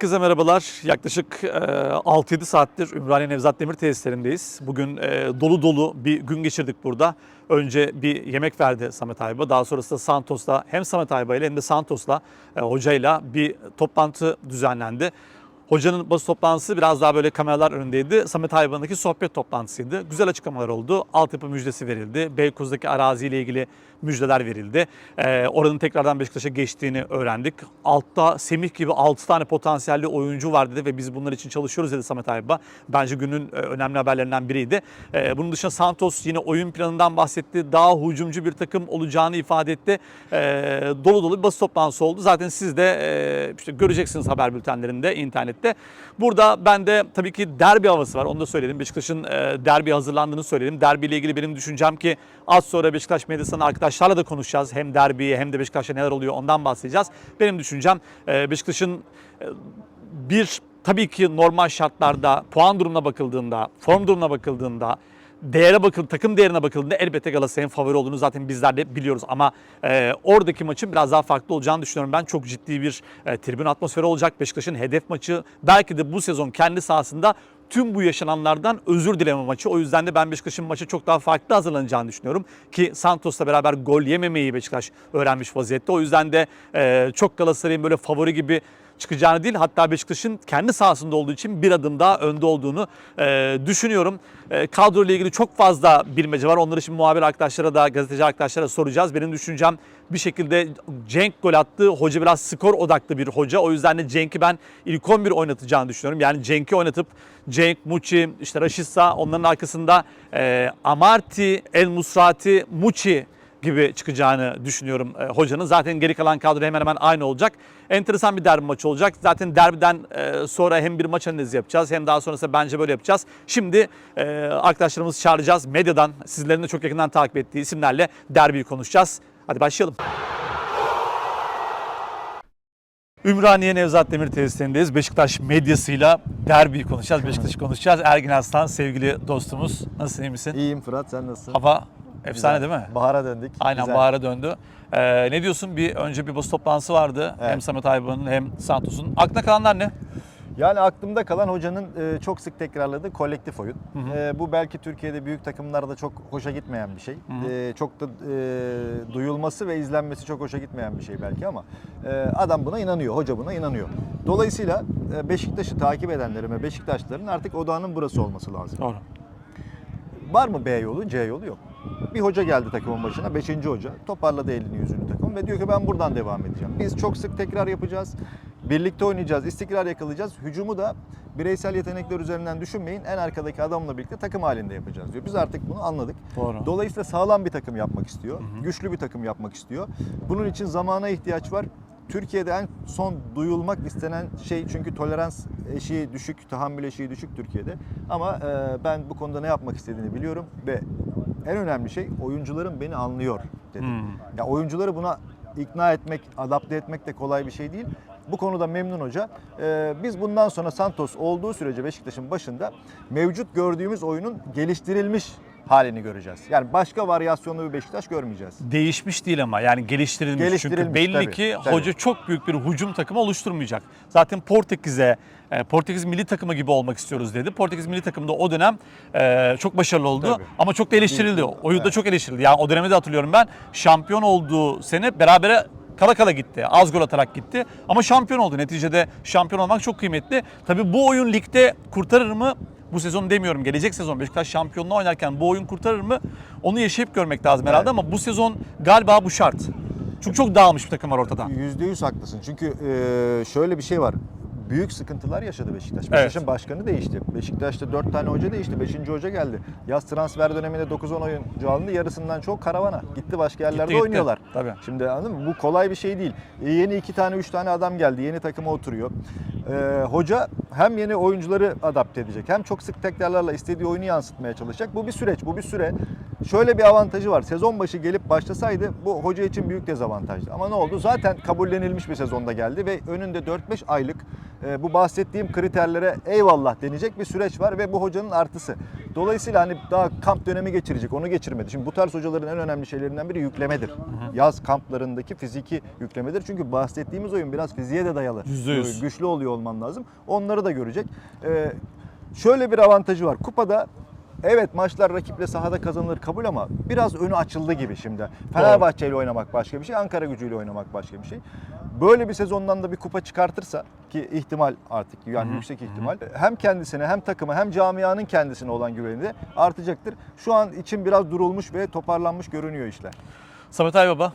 Herkese merhabalar. Yaklaşık e, 6-7 saattir Ümraniye Nevzat Demir tesislerindeyiz. Bugün e, dolu dolu bir gün geçirdik burada. Önce bir yemek verdi Samet Ayba. Daha sonrasında Santos'la hem Samet Ayba ile hem de Santos'la e, hocayla bir toplantı düzenlendi. Hocanın basın toplantısı biraz daha böyle kameralar önündeydi. Samet Hayvan'daki sohbet toplantısıydı. Güzel açıklamalar oldu. Altyapı müjdesi verildi. Beykoz'daki araziyle ilgili müjdeler verildi. Ee, oranın tekrardan Beşiktaş'a geçtiğini öğrendik. Altta Semih gibi 6 tane potansiyelli oyuncu var dedi ve biz bunlar için çalışıyoruz dedi Samet Ayba. Bence günün e, önemli haberlerinden biriydi. Ee, bunun dışında Santos yine oyun planından bahsetti. Daha hücumcu bir takım olacağını ifade etti. Ee, dolu dolu bir basın toplantısı oldu. Zaten siz de e, işte göreceksiniz haber bültenlerinde, internette. Burada ben de tabii ki derbi havası var. Onu da söyledim. Beşiktaş'ın e, derbi hazırlandığını söyledim. Derbi ile ilgili benim düşüncem ki az sonra Beşiktaş medyasından arkadaşlarla da konuşacağız. Hem derbiye hem de Beşiktaş'ta neler oluyor ondan bahsedeceğiz. Benim düşüncem e, Beşiktaş'ın e, bir tabii ki normal şartlarda puan durumuna bakıldığında, form durumuna bakıldığında değere bakıl, takım değerine bakıldığında elbette Galatasaray'ın favori olduğunu zaten bizler de biliyoruz. Ama e, oradaki maçın biraz daha farklı olacağını düşünüyorum. Ben çok ciddi bir e, tribün atmosferi olacak. Beşiktaş'ın hedef maçı belki de bu sezon kendi sahasında tüm bu yaşananlardan özür dileme maçı. O yüzden de ben Beşiktaş'ın maçı çok daha farklı hazırlanacağını düşünüyorum. Ki Santos'la beraber gol yememeyi Beşiktaş öğrenmiş vaziyette. O yüzden de e, çok Galatasaray'ın böyle favori gibi çıkacağını değil hatta Beşiktaş'ın kendi sahasında olduğu için bir adım daha önde olduğunu e, düşünüyorum. E, kadro ile ilgili çok fazla bilmece var. Onları şimdi muhabir arkadaşlara da gazeteci arkadaşlara soracağız. Benim düşüncem bir şekilde Cenk gol attı. Hoca biraz skor odaklı bir hoca. O yüzden de Cenk'i ben ilk 11 oynatacağını düşünüyorum. Yani Cenk'i oynatıp Cenk, Muçi, işte Raşitsa onların arkasında e, Amarty, El Musrati, Muçi gibi çıkacağını düşünüyorum e, hocanın. Zaten geri kalan kadro hemen hemen aynı olacak. Enteresan bir derbi maçı olacak. Zaten derbiden e, sonra hem bir maç analizi yapacağız hem daha sonrasında bence böyle yapacağız. Şimdi e, arkadaşlarımızı çağıracağız. Medyadan sizlerin de çok yakından takip ettiği isimlerle derbiyi konuşacağız. Hadi başlayalım. Ümraniye Nevzat Demir tesislerindeyiz. Beşiktaş medyasıyla derbiyi konuşacağız. Beşiktaş'ı konuşacağız. Ergin Aslan sevgili dostumuz. Nasılsın iyi misin? İyiyim Fırat sen nasılsın? Hava efsane Güzel. değil mi? Bahara döndük. Aynen Güzel. bahara döndü. Ee, ne diyorsun? Bir önce bir basın toplantısı vardı. Evet. Hem Samet Ayba'nın hem Santos'un. Aklına kalanlar ne? Yani aklımda kalan hocanın e, çok sık tekrarladığı kolektif oyun. E, bu belki Türkiye'de büyük takımlarda çok hoşa gitmeyen bir şey. E, çok da e, duyulması ve izlenmesi çok hoşa gitmeyen bir şey belki ama e, adam buna inanıyor, hoca buna inanıyor. Dolayısıyla e, Beşiktaş'ı takip edenlerin ve Beşiktaşların artık odağının burası olması lazım. Doğru. Var mı B yolu, C yolu yok. Bir hoca geldi takımın başına, 5. hoca. Toparladı elini yüzünü takım ve diyor ki ben buradan devam edeceğim. Biz çok sık tekrar yapacağız. Birlikte oynayacağız, istikrar yakalayacağız. Hücumu da bireysel yetenekler üzerinden düşünmeyin. En arkadaki adamla birlikte takım halinde yapacağız diyor. Biz artık bunu anladık. Doğru. Dolayısıyla sağlam bir takım yapmak istiyor. Güçlü bir takım yapmak istiyor. Bunun için zamana ihtiyaç var. Türkiye'de en son duyulmak istenen şey çünkü tolerans eşiği düşük, tahammül eşiği düşük Türkiye'de. Ama e, ben bu konuda ne yapmak istediğini biliyorum ve en önemli şey oyuncuların beni anlıyor dedi. Ya oyuncuları buna ikna etmek, adapte etmek de kolay bir şey değil. Bu konuda memnun hoca. E, biz bundan sonra Santos olduğu sürece Beşiktaş'ın başında mevcut gördüğümüz oyunun geliştirilmiş halini göreceğiz. Yani başka varyasyonlu bir Beşiktaş görmeyeceğiz. Değişmiş değil ama yani geliştirilmiş. Çünkü Geliştirilmiş, belli tabii, ki tabii. hoca çok büyük bir hücum takımı oluşturmayacak. Zaten Portekiz'e e, Portekiz milli takımı gibi olmak istiyoruz dedi. Portekiz milli takımında o dönem e, çok başarılı oldu Tabii. ama çok da eleştirildi. Oyunda evet. çok eleştirildi. Yani o dönemi de hatırlıyorum ben. Şampiyon olduğu sene berabere kala kala gitti. Az gol atarak gitti. Ama şampiyon oldu. Neticede şampiyon olmak çok kıymetli. Tabii bu oyun ligde kurtarır mı? Bu sezon demiyorum. Gelecek sezon Beşiktaş şampiyonluğu oynarken bu oyun kurtarır mı? Onu yaşayıp görmek lazım herhalde Evet. ama bu sezon galiba bu şart. Çünkü çok dağılmış bir takım var ortada. Yüzde yüz haklısın. Çünkü şöyle bir şey var. Büyük sıkıntılar yaşadı Beşiktaş. Beşiktaş'ın başkanı değişti. Beşiktaş'ta 4 tane hoca değişti. 5. hoca geldi. Yaz transfer döneminde 9-10 oyuncu alındı. Yarısından çok karavana. Gitti başka yerlerde Gitti, gitti. oynuyorlar. Tabii. Şimdi anladın mı? Bu kolay bir şey değil. E, yeni 2 tane 3 tane adam geldi. Yeni takıma oturuyor. E, hoca hem yeni oyuncuları adapte edecek hem çok sık tekrarlarla istediği oyunu yansıtmaya çalışacak. Bu bir süreç, bu bir süre. Şöyle bir avantajı var. Sezon başı gelip başlasaydı bu hoca için büyük dezavantajdı. Ama ne oldu? Zaten kabullenilmiş bir sezonda geldi ve önünde 4-5 aylık e, bu bahsettiğim kriterlere eyvallah denecek bir süreç var ve bu hocanın artısı. Dolayısıyla hani daha kamp dönemi geçirecek, onu geçirmedi. Şimdi bu tarz hocaların en önemli şeylerinden biri yüklemedir. Yaz kamplarındaki fiziki yüklemedir. Çünkü bahsettiğimiz oyun biraz fiziğe de dayalı. Yüzde yüz. Güçlü oluyor olman lazım. Onları da görecek. E, şöyle bir avantajı var. Kupada Evet maçlar rakiple sahada kazanılır kabul ama biraz önü açıldı gibi şimdi. Fenerbahçe ile oynamak başka bir şey, Ankara gücüyle oynamak başka bir şey. Böyle bir sezondan da bir kupa çıkartırsa ki ihtimal artık yani yüksek ihtimal hem kendisine hem takıma hem camianın kendisine olan güveni de artacaktır. Şu an için biraz durulmuş ve toparlanmış görünüyor işler. Samet Aybaba.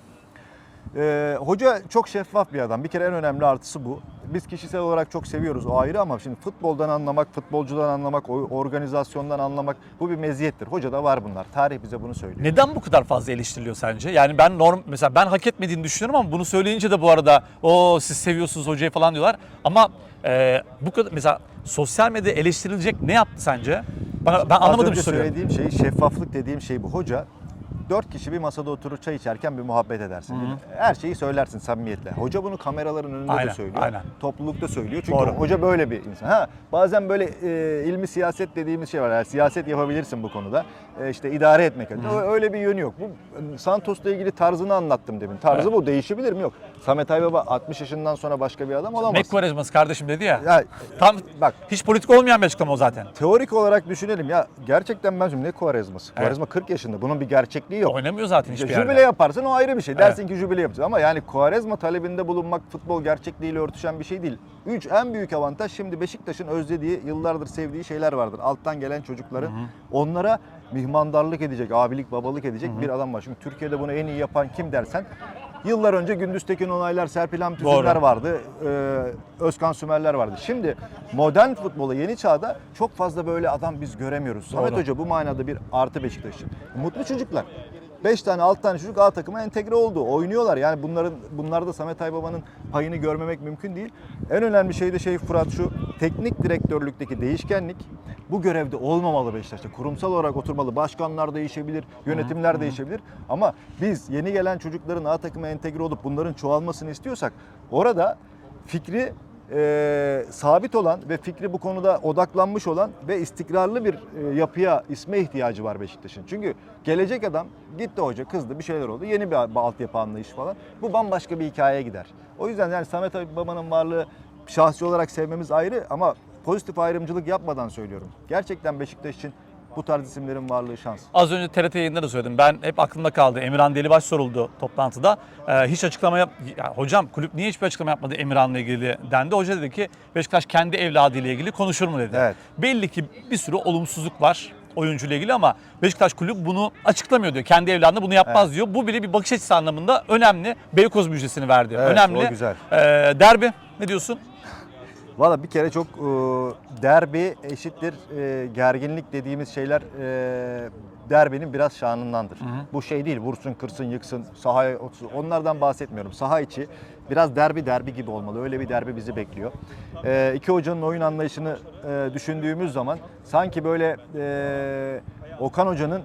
Ee, hoca çok şeffaf bir adam. Bir kere en önemli artısı bu. Biz kişisel olarak çok seviyoruz o ayrı ama şimdi futboldan anlamak, futbolcudan anlamak, organizasyondan anlamak bu bir meziyettir. Hoca da var bunlar. Tarih bize bunu söylüyor. Neden bu kadar fazla eleştiriliyor sence? Yani ben norm mesela ben hak etmediğini düşünüyorum ama bunu söyleyince de bu arada o siz seviyorsunuz hocayı falan diyorlar. Ama e, bu kadar mesela sosyal medyada eleştirilecek ne yaptı sence? Bana, ben Az anlamadım önce söylediğim şey şeffaflık dediğim şey bu. Hoca dört kişi bir masada oturur çay içerken bir muhabbet edersin. Her şeyi söylersin samimiyetle. Hoca bunu kameraların önünde Aynen, de söylüyor. aynen. Toplulukta söylüyor. Çünkü Doğru. hoca böyle bir insan. Ha bazen böyle e, ilmi siyaset dediğimiz şey var. Yani siyaset yapabilirsin bu konuda. E, işte idare etmek. adına. Öyle bir yönü yok. Bu e, Santos'la ilgili tarzını anlattım demin. Tarzı bu. Değişebilir mi? Yok. Samet Aybaba 60 yaşından sonra başka bir adam olamaz. Ne Quaresma'sı kardeşim dedi ya. Ya, Tam bak hiç politik olmayan bir açıklama o zaten. teorik olarak düşünelim ya gerçekten ben ne Kuarezması? Kuarezma 40 yaşında. Bunun bir gerçekliği yok. Oynamıyor zaten hiçbir jübile yerde. yaparsın o ayrı bir şey. Dersin ki jübile yapacağız ama yani Kuarezma talebinde bulunmak futbol gerçekliğiyle örtüşen bir şey değil. Üç en büyük avantaj şimdi Beşiktaş'ın özlediği, yıllardır sevdiği şeyler vardır. Alttan gelen çocukları onlara mihmandarlık edecek, abilik, babalık edecek bir adam var. Çünkü Türkiye'de bunu en iyi yapan kim dersen Yıllar önce Gündüz Tekin Onaylar, Serpil Hamtüzünler Doğru. vardı. Ee, Özkan Sümerler vardı. Şimdi modern futbola, yeni çağda çok fazla böyle adam biz göremiyoruz. Samet. Hoca bu manada bir artı Beşiktaş için. Mutlu çocuklar. 5 tane 6 tane çocuk A takıma entegre oldu. Oynuyorlar. Yani bunların bunlarda Samet Aybaba'nın payını görmemek mümkün değil. En önemli şey de şey Fırat şu. Teknik direktörlükteki değişkenlik bu görevde olmamalı Beşiktaş'ta. Kurumsal olarak oturmalı. Başkanlar değişebilir, yönetimler değişebilir. Ama biz yeni gelen çocukların A takıma entegre olup bunların çoğalmasını istiyorsak orada fikri e, sabit olan ve fikri bu konuda odaklanmış olan ve istikrarlı bir e, yapıya, isme ihtiyacı var Beşiktaş'ın. Çünkü gelecek adam gitti hoca kızdı bir şeyler oldu. Yeni bir altyapı anlayışı falan. Bu bambaşka bir hikayeye gider. O yüzden yani Samet Baba'nın varlığı şahsi olarak sevmemiz ayrı ama pozitif ayrımcılık yapmadan söylüyorum. Gerçekten Beşiktaş için bu tarz isimlerin varlığı şans. Az önce TRT yayında da söyledim. Ben hep aklımda kaldı. Emirhan Delibaş soruldu toplantıda. Ee, hiç açıklama yap... Ya, hocam kulüp niye hiçbir açıklama yapmadı Emirhan'la ilgili dendi. Hoca dedi ki Beşiktaş kendi evladıyla ilgili konuşur mu dedi. Evet. Belli ki bir sürü olumsuzluk var oyuncuyla ilgili ama Beşiktaş kulübü bunu açıklamıyor diyor. Kendi evladına bunu yapmaz diyor. Bu bile bir bakış açısı anlamında önemli. Beykoz müjdesini verdi. Evet, önemli. o güzel. Ee, derbi ne diyorsun? Valla bir kere çok e, derbi eşittir e, gerginlik dediğimiz şeyler e, derbinin biraz şanındandır. Bu şey değil vursun kırsın yıksın sahaya otursun onlardan bahsetmiyorum. Saha içi biraz derbi derbi gibi olmalı. Öyle bir derbi bizi bekliyor. E, iki hocanın oyun anlayışını e, düşündüğümüz zaman sanki böyle e, Okan Hoca'nın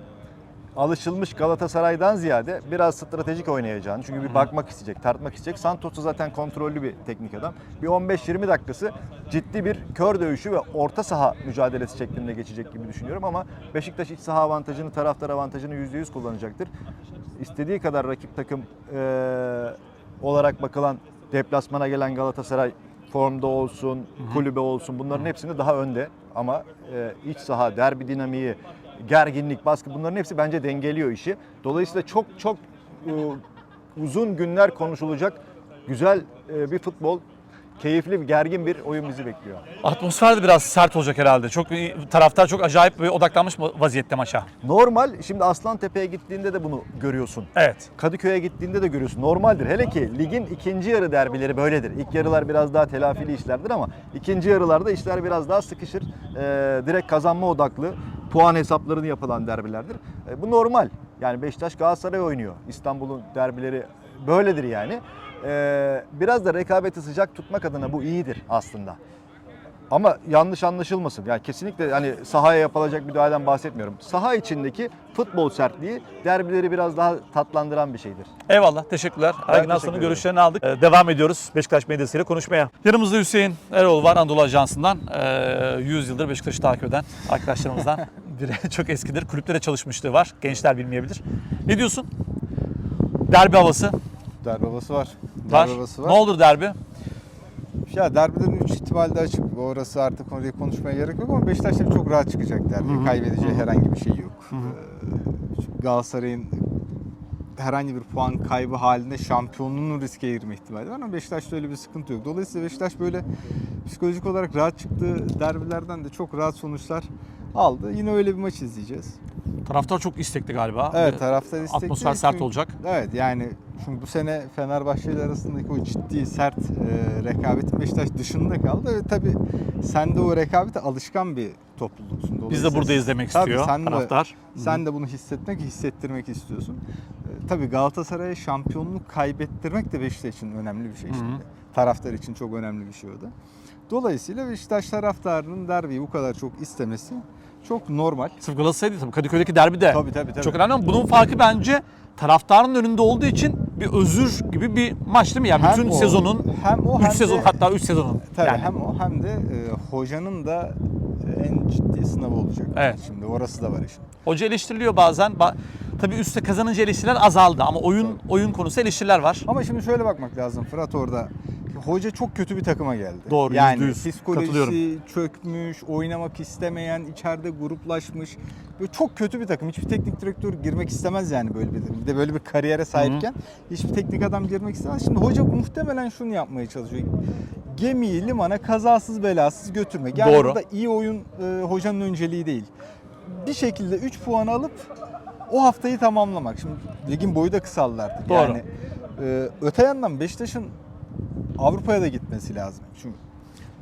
alışılmış Galatasaray'dan ziyade biraz stratejik oynayacağını. Çünkü bir bakmak isteyecek, tartmak isteyecek. Santos da zaten kontrollü bir teknik adam. Bir 15-20 dakikası ciddi bir kör dövüşü ve orta saha mücadelesi şeklinde geçecek gibi düşünüyorum ama Beşiktaş iç saha avantajını, taraftar avantajını %100 kullanacaktır. İstediği kadar rakip takım eee, olarak bakılan deplasmana gelen Galatasaray formda olsun, kulübe olsun bunların hepsinde daha önde. Ama e, iç saha, derbi dinamiği, gerginlik, baskı bunların hepsi bence dengeliyor işi. Dolayısıyla çok çok e, uzun günler konuşulacak güzel e, bir futbol, keyifli, gergin bir oyun bizi bekliyor. Atmosfer de biraz sert olacak herhalde. Çok taraftar çok acayip ve odaklanmış vaziyette maça. Normal, şimdi Aslantepe'ye gittiğinde de bunu görüyorsun. Evet. Kadıköy'e gittiğinde de görüyorsun. Normaldir. Hele ki ligin ikinci yarı derbileri böyledir. İlk yarılar biraz daha telafili işlerdir ama ikinci yarılarda işler biraz daha sıkışır. Ee, direkt kazanma odaklı puan hesaplarını yapılan derbilerdir. Ee, bu normal. Yani Beşiktaş Galatasaray oynuyor. İstanbul'un derbileri böyledir yani. Ee, biraz da rekabeti sıcak tutmak adına bu iyidir aslında. Ama yanlış anlaşılmasın. Yani kesinlikle hani sahaya yapılacak müdahaleden bahsetmiyorum. Saha içindeki futbol sertliği derbileri biraz daha tatlandıran bir şeydir. Eyvallah, teşekkürler. Ergin Aslan'ın görüşlerini aldık. Ee, devam ediyoruz Beşiktaş medyasıyla konuşmaya. Yanımızda Hüseyin Erol var Anadolu Ajansı'ndan. Ee, 100 yıldır Beşiktaş'ı takip eden arkadaşlarımızdan biri. Çok eskidir. Kulüpte de çalışmışlığı var. Gençler bilmeyebilir. Ne diyorsun? Derbi havası Derbi havası var. var. Derbi havası Ne var. olur derbi? Ya derbiden 3 ihtimal de açık. Orası artık orayı konuşmaya gerek yok ama Beşiktaş tabii çok rahat çıkacak derbi. Kaybedeceği herhangi bir şey yok. Ee, çünkü Galatasaray'ın herhangi bir puan kaybı halinde şampiyonluğunun riske girme ihtimali var ama Beşiktaş'ta öyle bir sıkıntı yok. Dolayısıyla Beşiktaş böyle psikolojik olarak rahat çıktığı derbilerden de çok rahat sonuçlar aldı. Yine öyle bir maç izleyeceğiz. Taraftar çok istekli galiba. Evet Ee, taraftar istekli. Atmosfer sert Çünkü- olacak. Evet yani çünkü bu sene Fenerbahçe ile arasındaki o ciddi sert e, rekabetin Beşiktaş dışında kaldı ve tabii sen de o rekabete alışkan bir topluluksun. Biz de Dolayısıyla burada izlemek Tabii, istiyor sen de- taraftar. Sen de bunu hissetmek, hissettirmek istiyorsun. E, tabii Galatasaray'a şampiyonluk kaybettirmek de Beşiktaş için önemli bir şey şimdi. Taraftar için çok önemli bir şey o da. Dolayısıyla Beşiktaş taraftarının derbiyi bu kadar çok istemesi çok normal. Sırf Galatasaray değil tabii. Kadıköy'deki derbi de Tabii tabii tabii. çok önemli ama bunun farkı bence taraftarın önünde olduğu için bir özür gibi bir maç değil mi? Yani Hem bütün o- sezonun hem o 3 hem sezon de- hatta 3 sezonun. Tabii yani. hem o hem de e, hocanın da e, en ciddi sınavı olacak. Evet. Şimdi orası da var işin. Hoca eleştiriliyor bazen. Ba- Tabii üstte kazanınca eleştiriler azaldı ama oyun oyun konusu eleştiriler var. Ama şimdi şöyle bakmak lazım Fırat orada. Hoca çok kötü bir takıma geldi. Doğru, Yani yüzde yüz psikolojisi katılıyorum. çökmüş, oynamak istemeyen, içeride gruplaşmış. Böyle çok kötü bir takım. Hiçbir teknik direktör girmek istemez yani böyle bir bir de böyle bir kariyere sahipken hiçbir teknik adam girmek istemez. Şimdi hoca muhtemelen şunu yapmaya çalışıyor. Gemiyi limana kazasız belasız götürmek. Yani Doğru. burada iyi oyun e, hocanın önceliği değil. Bir şekilde 3 puan alıp o haftayı tamamlamak. Şimdi ligin boyu da kısaldı artık. Doğru. Yani e, öte yandan Beşiktaş'ın Avrupa'ya da gitmesi lazım. Çünkü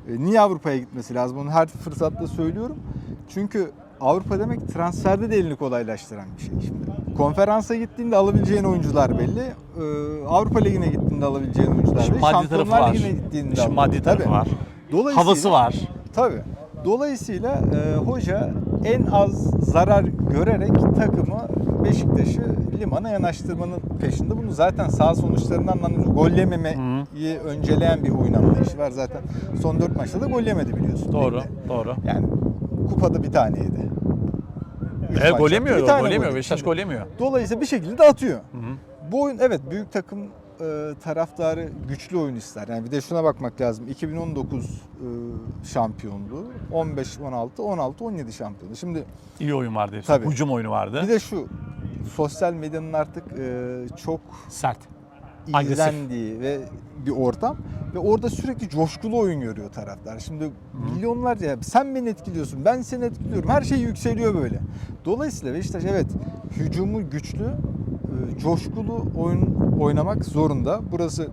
e, niye Avrupa'ya gitmesi lazım? Onu her fırsatta söylüyorum. Çünkü Avrupa demek transferde de elini kolaylaştıran bir şey. Şimdi konferansa gittiğinde alabileceğin oyuncular belli. E, Avrupa Ligi'ne gittiğinde alabileceğin oyuncular belli. maddi tarafı Şampiyonlar var. Ligi'ne gittiğinde al- maddi tarafı Tabii. var. Dolayısıyla, Havası var. Tabii. Dolayısıyla e, hoca en az zarar görerek takımı Beşiktaş'ı limana yanaştırmanın peşinde. Bunu zaten sağ sonuçlarından anlıyoruz. Gol yememeyi önceleyen bir oyun anlayışı var zaten. Son 4 maçta da gol yemedi biliyorsun. Doğru, ligde. doğru. Yani kupada bir taneydi. Üç Evet, maç gol yemiyor, tane gol yemiyor. yedi. Beşiktaş gol yemiyor. Dolayısıyla bir şekilde de atıyor. Bu oyun evet büyük takım e, taraftarı güçlü oyun ister. Yani bir de şuna bakmak lazım. 2019 e, şampiyonluğu, 15 16 16 17 şampiyonluğu. Şimdi İyi oyun vardı hepsi. Tabii. Hücum oyunu vardı. bir de şu sosyal medyanın artık e, çok Sert. Agresif. izlendiği ve bir ortam ve orada sürekli coşkulu oyun görüyor taraftar. Şimdi milyonlarca sen beni etkiliyorsun, ben seni etkiliyorum. Her şey yükseliyor böyle. Dolayısıyla Beşiktaş evet hücumu güçlü, e, coşkulu oyun oynamak zorunda. Burası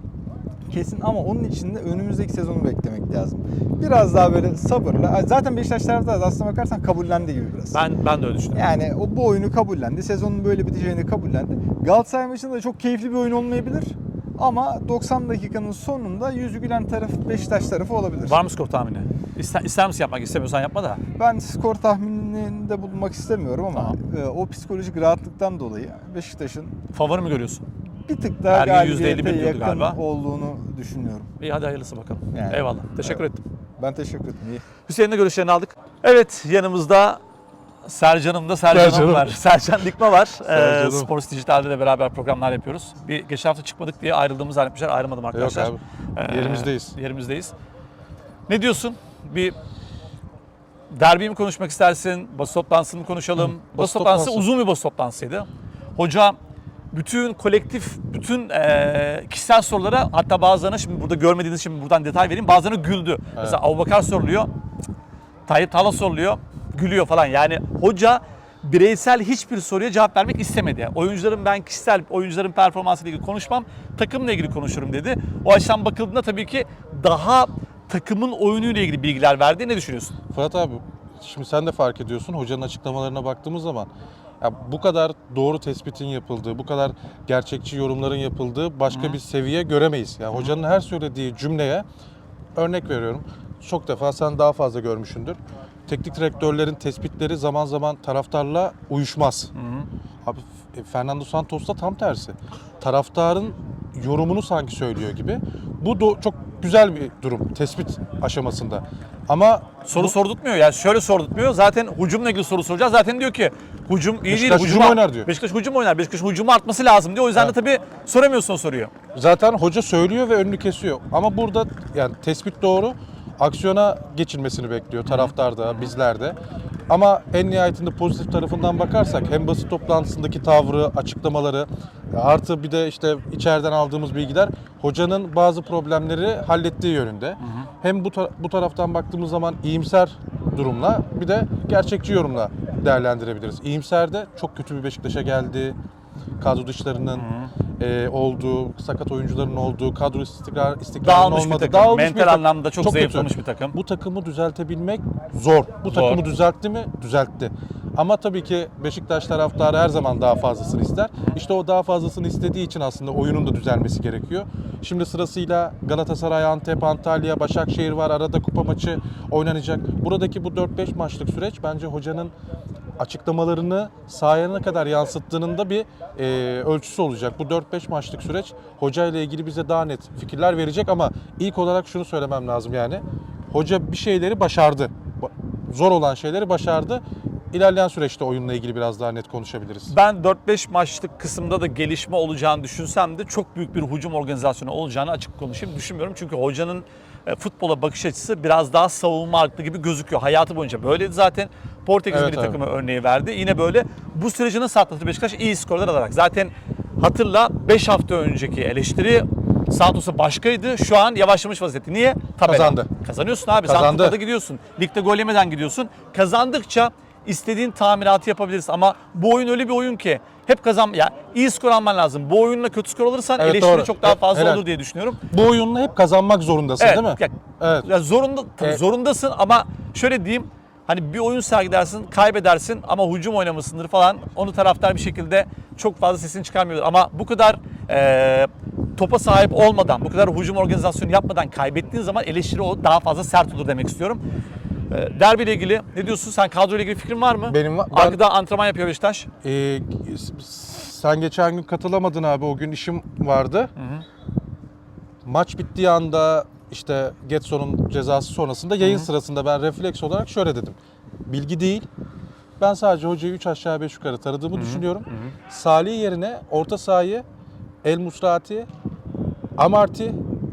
kesin ama onun için de önümüzdeki sezonu beklemek lazım. Biraz daha böyle sabırla. Zaten Beşiktaş taraftarı da aslına bakarsan kabullendi gibi biraz. Ben ben de öyle düşünüyorum. Yani o bu oyunu kabullendi. Sezonun böyle biteceğini kabullendi. Galatasaray maçında da çok keyifli bir oyun olmayabilir. Ama 90 dakikanın sonunda yüzü gülen taraf Beşiktaş tarafı olabilir. Var mı skor tahmini? İster, ister misin yapmak? İstemiyorsan yapma da. Ben skor tahmininde bulunmak istemiyorum ama Tamam. e, o psikolojik rahatlıktan dolayı Beşiktaş'ın Favori mi görüyorsun? Bir tık daha Ergin galibiyete %51 diyordu yakın galiba. olduğunu düşünüyorum. İyi hadi hayırlısı bakalım. Yani. Eyvallah. Teşekkür Evet. ettim. Ben teşekkür ederim. İyi. Hüseyin'in de görüşlerini aldık. Evet yanımızda Sercan'ım da Sercan'ım Sercan'ım. var. Sercan Dikme var. Ee, Sercan'ım. Sports Dijital'de de beraber programlar yapıyoruz. Bir geçen hafta çıkmadık diye ayrıldığımızı zannetmişler. Ayrılmadım arkadaşlar. abi. Ee, Yerimizdeyiz. Yerimizdeyiz. Ne diyorsun? Bir derbi mi konuşmak istersin? Basın toplantısını mı konuşalım? basın basın toplantısı toplantısı. uzun bir basın toplantısıydı. Hoca bütün kolektif, bütün eee, kişisel sorulara hatta bazılarına şimdi burada görmediğiniz için buradan detay vereyim. Bazılarına güldü. Mesela Abubakar soruluyor. Tayyip Tala soruluyor. Gülüyor falan. Yani hoca bireysel hiçbir soruya cevap vermek istemedi. Oyuncuların ben kişisel oyuncuların performansıyla ilgili konuşmam, takımla ilgili konuşurum dedi. O açıdan bakıldığında tabii ki daha takımın oyunuyla ilgili bilgiler verdi. Ne düşünüyorsun? Fırat abi şimdi sen de fark ediyorsun hocanın açıklamalarına baktığımız zaman ya bu kadar doğru tespitin yapıldığı, bu kadar gerçekçi yorumların yapıldığı başka bir seviye göremeyiz. Yani hocanın her söylediği cümleye örnek veriyorum. çok defa sen daha fazla görmüşsündür. Teknik direktörlerin tespitleri zaman zaman taraftarla uyuşmaz. Abi e, Fernando Santos da tam tersi. Taraftarın yorumunu sanki söylüyor gibi. Bu do- çok güzel bir durum tespit aşamasında. Ama Soru bu- sordurtmuyor. Yani şöyle sordurtmuyor. Zaten hücumla ilgili soru soracağız. Zaten diyor ki hücum iyi değil. Beşiktaş hücum hücuma- oynar diyor. Beşiktaş hücum oynar. Beşiktaş hücumu artması lazım diyor. O yüzden de tabii soramıyorsun o soruyu. Zaten hoca söylüyor ve önünü kesiyor. Ama burada yani tespit doğru. Aksiyona geçilmesini bekliyor taraftar da, bizler de. Ama en nihayetinde pozitif tarafından bakarsak hem basın toplantısındaki tavrı, açıklamaları artı bir de işte içeriden aldığımız bilgiler hocanın bazı problemleri hallettiği yönünde. Hem bu ta- bu taraftan baktığımız zaman iyimser durumla bir de gerçekçi yorumla değerlendirebiliriz. İyimser'de çok kötü bir Beşiktaş'a geldi. Kadro dışlarının e, olduğu, sakat oyuncuların olduğu, kadro istikrar istikrarının Dağılmış bir olmadığı, takım. Mental takım. anlamda çok, zayıflamış bir takım. Bu takımı düzeltebilmek zor. Bu Zor. takımı düzeltti mi? Düzeltti. Ama tabii ki Beşiktaş taraftarı her zaman daha fazlasını ister. İşte o daha fazlasını istediği için aslında oyunun da düzelmesi gerekiyor. Şimdi sırasıyla Galatasaray, Antep, Antalya, Başakşehir var. Arada kupa maçı oynanacak. Buradaki bu 4-5 maçlık süreç bence hocanın açıklamalarını sahaya kadar yansıttığının da bir e, ölçüsü olacak. Bu 4-5 maçlık süreç hoca ile ilgili bize daha net fikirler verecek ama ilk olarak şunu söylemem lazım yani. Hoca bir şeyleri başardı. Ba- Zor olan şeyleri başardı. İlerleyen süreçte oyunla ilgili biraz daha net konuşabiliriz. Ben 4-5 maçlık kısımda da gelişme olacağını düşünsem de çok büyük bir hücum organizasyonu olacağını açık konuşayım düşünmüyorum. Çünkü hocanın e, futbola bakış açısı biraz daha savunma ağırlıklı gibi gözüküyor. Hayatı boyunca böyleydi zaten. Portekiz Evet, milli evet. takımı örneği verdi. Yine böyle bu süreci nasıl atlattı Beşiktaş? iyi skorlar alarak. Zaten hatırla 5 hafta önceki eleştiri Santos'a başkaydı. Şu an yavaşlamış vaziyette. Niye? Tabela. Kazandı. Kazanıyorsun abi. Kazandı. Sen kupada gidiyorsun. Ligde gol yemeden gidiyorsun. Kazandıkça istediğin tamiratı yapabilirsin. Ama bu oyun öyle bir oyun ki hep kazan ya iyi skor alman lazım. Bu oyunla kötü skor alırsan Evet, eleştiri doğru. çok daha Evet, fazla helal. olur diye düşünüyorum. Bu oyunla hep kazanmak zorundasın Evet. değil mi? Ya, Evet. ya zorunda tabii E- zorundasın ama şöyle diyeyim hani bir oyun sergilersin, kaybedersin ama hücum oynamışsındır falan. Onu taraftar bir şekilde çok fazla sesini çıkarmıyorlar. Ama bu kadar e, topa sahip olmadan, bu kadar hücum organizasyonu yapmadan kaybettiğin zaman eleştiri o daha fazla sert olur demek istiyorum. E, derbi ile ilgili ne diyorsun? Sen kadroyla ilgili fikrin var mı? Benim var. Ben- Arkada antrenman yapıyor Beşiktaş. Ee, sen geçen gün katılamadın abi o gün işim vardı. Maç bittiği anda işte Getson'un cezası sonrasında yayın sırasında ben refleks olarak şöyle dedim. Bilgi değil. Ben sadece hocayı 3 aşağı 5 yukarı tanıdığımı düşünüyorum. Salih yerine orta sahayı El Musrati, Amarty,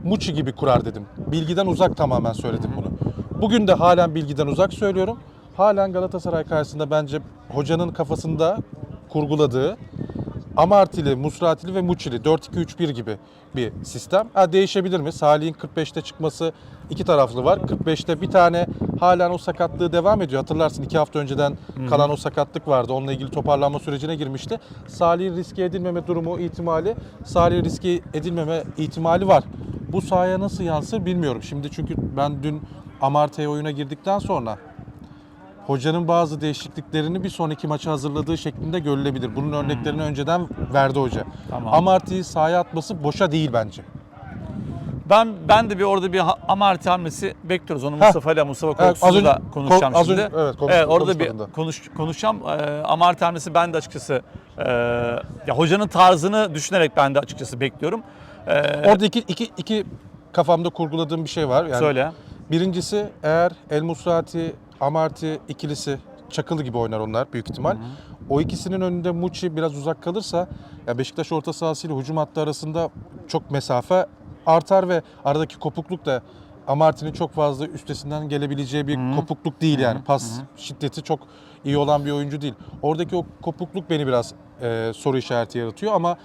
Muçi gibi kurar dedim. Bilgiden uzak tamamen söyledim bunu. Bugün de halen bilgiden uzak söylüyorum. Halen Galatasaray karşısında bence hocanın kafasında kurguladığı Amartili, Musratili ve Muçili 4-2-3-1 gibi bir sistem. Ha, değişebilir mi? Salih'in 45'te çıkması iki taraflı var. 45'te bir tane halen o sakatlığı devam ediyor. Hatırlarsın iki hafta önceden kalan o sakatlık vardı. Onunla ilgili toparlanma sürecine girmişti. Salih'in riske edilmeme durumu ihtimali, Salih'in riske edilmeme ihtimali var. Bu sahaya nasıl yansır bilmiyorum. Şimdi çünkü ben dün Amarte'ye oyuna girdikten sonra hocanın bazı değişikliklerini bir sonraki maça hazırladığı şeklinde görülebilir. Bunun örneklerini önceden verdi hoca. Tamam. Amarty'yi sahaya atması boşa değil bence. Ben ben de bir orada bir ha- Amarty hamlesi bekliyoruz. Onu Mustafa ile Mustafa az Korkusuz'la önce- konuşacağım ko- az şimdi. önce- evet, konuş- evet orada bir konuşmadın da. konuş, konuşacağım. Ee, Amarty hamlesi ben de açıkçası e, ya hocanın tarzını düşünerek ben de açıkçası bekliyorum. Ee, Orada iki, iki, iki kafamda kurguladığım bir şey var. Yani söyle. Birincisi eğer El Musrati, Amarty ikilisi çakılı gibi oynar onlar büyük ihtimal. O ikisinin önünde Muçi biraz uzak kalırsa ya Beşiktaş orta sahasıyla hücum hattı arasında çok mesafe artar ve aradaki kopukluk da Amarty'nin çok fazla üstesinden gelebileceği bir kopukluk değil yani. Pas şiddeti çok iyi olan bir oyuncu değil. Oradaki o kopukluk beni biraz e, soru işareti yaratıyor ama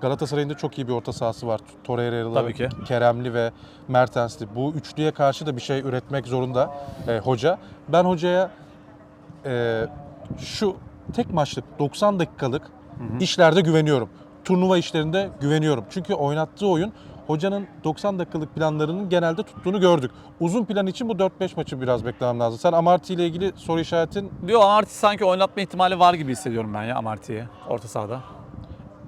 Galatasaray'ın da çok iyi bir orta sahası var. Torreira'lı. Keremli ve Mertensli. Bu üçlüye karşı da bir şey üretmek zorunda e, hoca. Ben hocaya e, şu tek maçlık 90 dakikalık işlerde güveniyorum. Turnuva işlerinde güveniyorum. Çünkü oynattığı oyun hocanın 90 dakikalık planlarının genelde tuttuğunu gördük. Uzun plan için bu 4-5 maçı biraz beklemem lazım. Sen Amarty ile ilgili soru işaretin Diyor Amarty sanki oynatma ihtimali var gibi hissediyorum ben ya Amarty'yi orta sahada.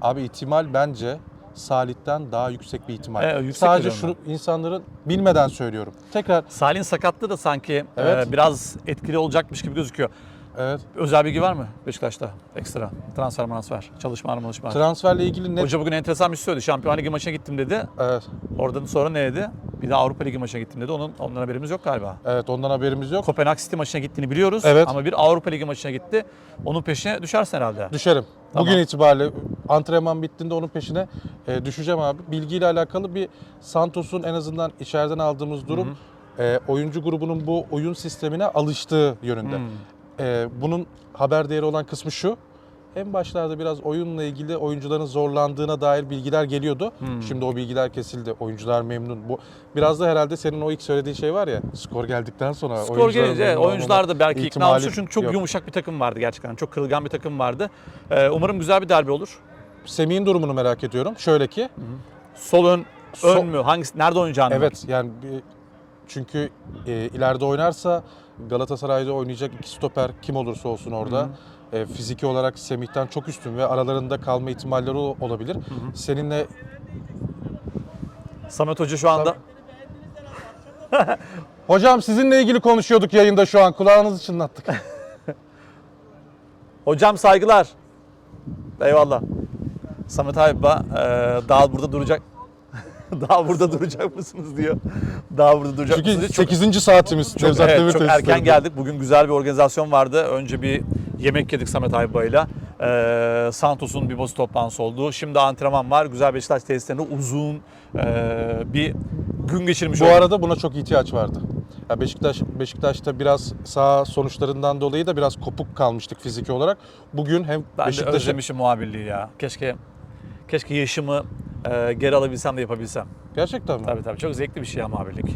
Abi ihtimal bence Salih'ten daha yüksek bir ihtimal. Evet, yüksek Sadece şu insanların bilmeden söylüyorum. Tekrar Salih'in sakatlığı da sanki Evet. e, biraz etkili olacakmış gibi gözüküyor. evet, Özel bilgi var mı Beşiktaş'ta? Ekstra. Transfer transfer. Çalışma çalışma. transferle ilgili net Hoca bugün enteresan bir şey söyledi. Şampiyonlar Ligi maçına gittim dedi. evet, Oradan sonra ne dedi? Bir de Avrupa Ligi maçına gittim dedi. Onun ondan haberimiz yok galiba. evet ondan haberimiz yok. Kopenhag City maçına gittiğini biliyoruz. Evet. Ama bir Avrupa Ligi maçına gitti. Onun peşine düşersin herhalde. Düşerim. Tamam. Bugün itibariyle antrenman bittiğinde onun peşine e, düşeceğim abi. Bilgiyle alakalı bir Santos'un en azından içeriden aldığımız durum e, oyuncu grubunun bu oyun sistemine alıştığı yönünde. E, bunun haber değeri olan kısmı şu. En başlarda biraz oyunla ilgili oyuncuların zorlandığına dair bilgiler geliyordu. Hmm. Şimdi o bilgiler kesildi. Oyuncular memnun. Bu biraz da herhalde senin o ilk söylediğin şey var ya. Skor geldikten sonra Skor gelince oyuncular da belki ikna olmuştur. Çünkü çok yok. yumuşak bir takım vardı gerçekten. Çok kırılgan bir takım vardı. Ee, umarım güzel bir derbi olur. Semih'in durumunu merak ediyorum. Şöyle ki Sol ön, So- ön mü? Hangisi? Nerede oynayacağını? Evet yani bir- çünkü e, ileride oynarsa Galatasaray'da oynayacak iki stoper kim olursa olsun orada e, fiziki olarak Semih'ten çok üstün ve aralarında kalma ihtimalleri olabilir. Seninle Samet Hoca şu anda hocam sizinle ilgili konuşuyorduk yayında şu an kulağınızı çınlattık. Hocam saygılar. Eyvallah. Samet abi ba- e, daha burada duracak. daha burada duracak mısınız diyor. Daha burada duracak mısınız Çünkü diyor. Çok- 8. saatimiz Çok, evet, çok erken geldik. Bugün güzel bir organizasyon vardı. Önce bir yemek yedik Samet Ayba'yla. Ee, Santos'un bir boz toplantısı oldu. Şimdi antrenman var. Güzel Beşiktaş tesislerinde uzun e, bir gün geçirmiş Bu olduk. arada buna çok ihtiyaç vardı. Ya Beşiktaş Beşiktaş'ta biraz sağ sonuçlarından dolayı da biraz kopuk kalmıştık fiziki olarak. Bugün hem ben de Beşiktaş'ın özlemişim muhabirliği ya. Keşke keşke yaşımı e, geri alabilsem de yapabilsem. gerçekten mi? Tabii tabii çok zevkli bir şey ya muhabirlik.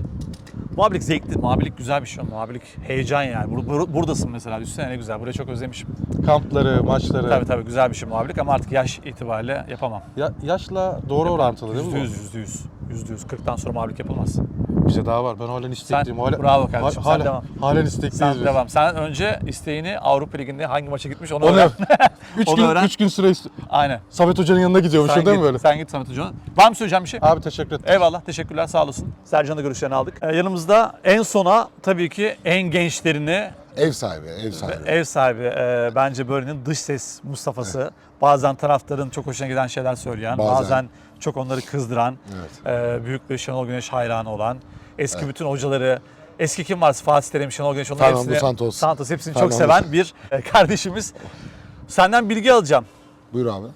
Muhabirlik zevkli, muhabirlik güzel bir şey. Muhabirlik heyecan yani. Bur- bur- buradasın mesela. Düşünsene ne güzel. Burayı çok özlemişim. Kampları, maçları. Tabii tabii güzel bir şey muhabirlik ama artık yaş itibariyle yapamam. Ya, yaşla doğru orantılı değil mi? Yüzde bu? yüz, yüzde yüz. Yüzde yüz. 40'tan sonra muhabirlik yapılmaz. Bize daha var. Ben halen istekliyim. Sen- Hala, bravo kardeşim, sen Hala, devam. halen istekliyiz Sen biz. devam. Sen önce isteğini Avrupa Ligi'nde hangi maça gitmiş onu Onu öğren. 3 Onu gün, öğren. üç gün süre ist- Aynen. Samet Hoca'nın yanına gidiyormuş Sen değil git, mi böyle? sen git Samet Hoca'na. Var mı söyleyeceğim bir şey? Abi teşekkür ederim. Eyvallah. Teşekkürler. Sağ olasın. Sercan'ın görüşlerini aldık. Ee, yanımızda en sona tabii ki en gençlerini Ev sahibi, ev sahibi. Ev sahibi e, bence bölgenin dış ses Mustafa'sı. Bazen taraftarın çok hoşuna giden şeyler söyleyen, bazen, Bazen. Çok onları kızdıran, Evet. e, büyük bir Şenol Güneş hayranı olan, eski bütün hocaları, eski kim varsa Fatih Terim, Şenol Güneş onların Fernando hepsini, Santos. Santos hepsini çok Fernando. seven bir e, kardeşimiz. Senden bilgi alacağım. Buyur abi.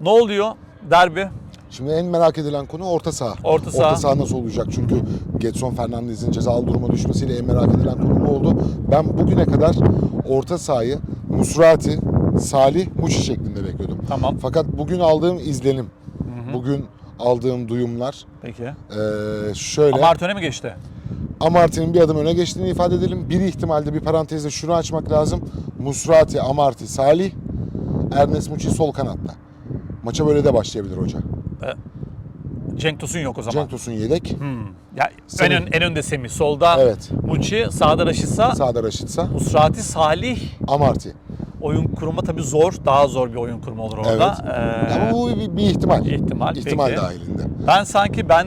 Ne oluyor derbi? Şimdi en merak edilen konu orta saha. Orta saha. Orta saha nasıl olacak? Çünkü Getson Fernandez'in cezalı duruma düşmesiyle en merak edilen konu bu oldu. Ben bugüne kadar orta sahayı Musrati, Salih, Muçi şeklinde bekliyordum. Tamam. Fakat bugün aldığım izlenim, bugün aldığım duyumlar Peki. eee, şöyle. Amart öne mi geçti? Amarty'nin bir adım öne geçtiğini ifade edelim. Bir ihtimalde bir parantezde şunu açmak lazım. Musrati, Amarty, Salih, Ernest Muçi sol kanatta. Maça böyle de başlayabilir hoca. Cenk Tosun yok o zaman. Cenk Tosun yedek. Hmm. Ya en, Semih. ön, en önde Semih, solda Evet. Muçi, sağda Raşitsa, Sağda Raşitsa, Musrati, Salih, Amarty. Oyun kurma tabii zor. Daha zor bir oyun kurma olur orada. Ee, Ama bu bir, bir ihtimal. ihtimal, İhtimal peki. dahilinde. ben sanki ben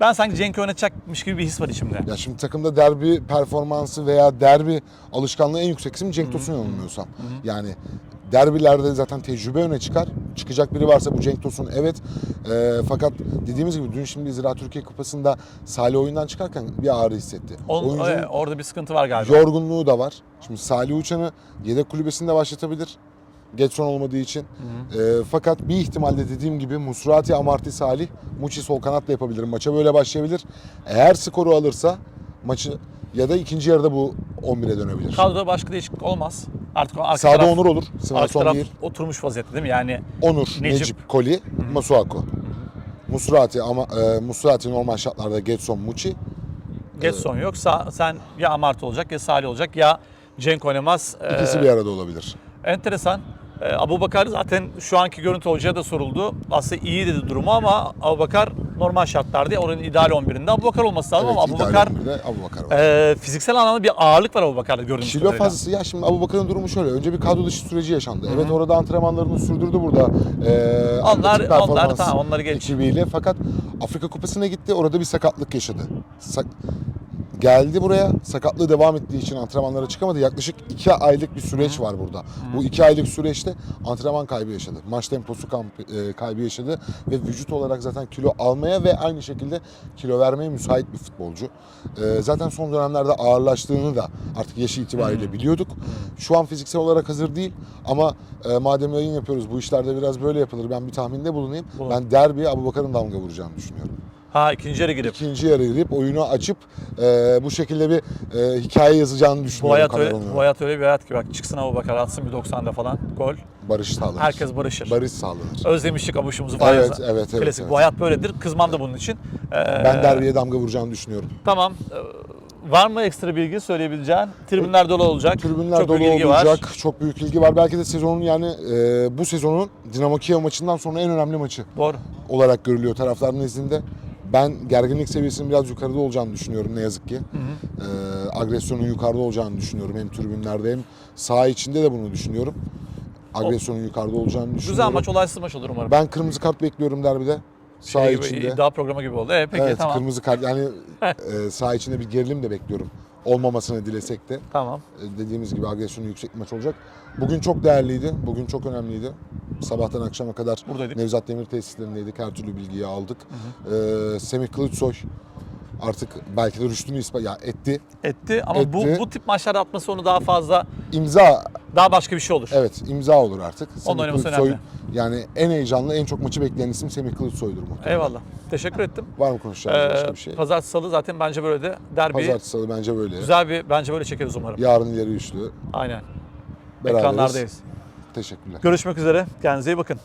ben sanki Cenk'i oynatacakmış gibi bir his var içimde. Ya şimdi takımda derbi performansı veya derbi alışkanlığı en yüksek isim Cenk Tosun yanılmıyorsam. Yani derbilerde zaten tecrübe öne çıkar. Çıkacak biri varsa bu Cenk Tosun evet. Ee, fakat dediğimiz gibi dün şimdi Ziraat Türkiye Kupası'nda Salih oyundan çıkarken bir ağrı hissetti. Onun- Oyuncunun evet, orada bir sıkıntı var galiba. yorgunluğu da var. Şimdi Salih Uçan'ı yedek kulübesinde başlatabilir. Getson olmadığı için. Ee, fakat bir ihtimalle dediğim gibi Musrati, Amarty, Salih, Muçi sol kanatla yapabilir. Maça böyle başlayabilir. Eğer skoru alırsa maçı ya da ikinci yarıda bu 11'e dönebilir. Kadroda başka değişiklik olmaz. Artık arka Sağda taraf, Onur olur. arka Svensson taraf değil. oturmuş vaziyette değil mi? Yani Onur, Necip. Necip, Koli, Masuako. Musrati ama e, Musrati normal şartlarda Getson, Muçi. Getson yok. Sa- sen ya Amart olacak ya Salih olacak ya Cenk oynamaz. İkisi Ee, bir arada olabilir. Enteresan. Ee, Abu Bakar zaten şu anki görüntü hocaya da soruldu. Aslında iyi dedi durumu ama Abu Bakar normal şartlarda oranın ideal 11'inde Abubakar olması lazım ama Evet, ideal Abubakar 11'de Abubakar var. e, fiziksel anlamda bir ağırlık var Abubakar'da gördüğümüz Kilo kadarıyla. fazlası ya şimdi Abubakar'ın durumu şöyle. Önce bir kadro dışı süreci yaşandı. Evet orada antrenmanlarını sürdürdü burada. Ee, Onlar, atletik onlar performans tamam onları geç. ekibiyle fakat Afrika Kupası'na gitti. Orada bir sakatlık yaşadı. Sak- geldi buraya. Sakatlığı devam ettiği için antrenmanlara çıkamadı. Yaklaşık iki aylık bir süreç var burada. Bu iki aylık süreçte antrenman kaybı yaşadı. Maç temposu e, kaybı yaşadı ve vücut olarak zaten kilo almaya ve aynı şekilde kilo vermeye müsait bir futbolcu. E, zaten son dönemlerde ağırlaştığını da artık yaşı itibariyle biliyorduk. Şu an fiziksel olarak hazır değil ama e, madem yayın yapıyoruz bu işlerde biraz böyle yapılır. Ben bir tahminde bulunayım. Bulun. Ben derbiye Abubakar'ın damga vuracağını düşünüyorum. Ha ikinci yarı girip. İkinci yarı girip oyunu açıp e, bu şekilde bir e, hikaye yazacağını Bu düşünüyorum. hayat, öyle, bu hayat öyle bir hayat ki bak çıksın Abubakar atsın bir 90'da falan gol. Barış sağlanır. Herkes barışır. Barış sağlanır. Özlemiştik abuşumuzu falan. Evet, evet, evet, Klasik evet. bu hayat böyledir. Kızmam da bunun için. Ee, Ben derbiye damga vuracağını düşünüyorum. Tamam. Ee, Var mı ekstra bilgi söyleyebileceğin? Tribünler dolu olacak. Tribünler Çok dolu büyük ilgi olacak. Var. Çok büyük ilgi var. Belki de sezonun yani e, bu sezonun Dinamo Kiev maçından sonra en önemli maçı Doğru. olarak görülüyor taraftarın nezdinde. Ben gerginlik seviyesinin biraz yukarıda olacağını düşünüyorum ne yazık ki. E, agresyonun yukarıda olacağını düşünüyorum. Hem tribünlerde hem saha içinde de bunu düşünüyorum. Agresyonun yukarıda olacağını düşünüyorum. Güzel maç, olaysız maç olur umarım. Ben kırmızı kart bekliyorum derbide. Saha Şey gibi, içinde. iddia programı gibi oldu. Ee, peki evet, tamam. kırmızı kart. Yani e, saha içinde bir gerilim de bekliyorum. Olmamasını dilesek de. Tamam. E, dediğimiz gibi agresyonu yüksek bir maç olacak. Bugün çok değerliydi. Bugün çok önemliydi. Sabahtan akşama kadar Buradaydık. Nevzat Demir tesislerindeydik. Her türlü bilgiyi aldık. Ee, Semih Kılıçsoy artık belki de rüştünü ispat ya etti. Etti ama bu Etti. bu tip maçlarda atması onu daha fazla İmza daha başka bir şey olur. evet imza olur artık. Semih oynaması Kılıçsoy önemli. yani en heyecanlı, en çok maçı bekleyen isim Semih Kılıçsoy'dur muhtemelen. Eyvallah. Teşekkür ettim. Var mı konuşacağınız başka Ee, bir şey? Pazartesi salı zaten bence böyle de derbi Pazartesi salı bence böyle. güzel bir bence böyle çekeriz umarım. Yarın ileri üçlü. Aynen. Beraberiz. Ekranlardayız. Teşekkürler. Görüşmek üzere. Kendinize iyi bakın.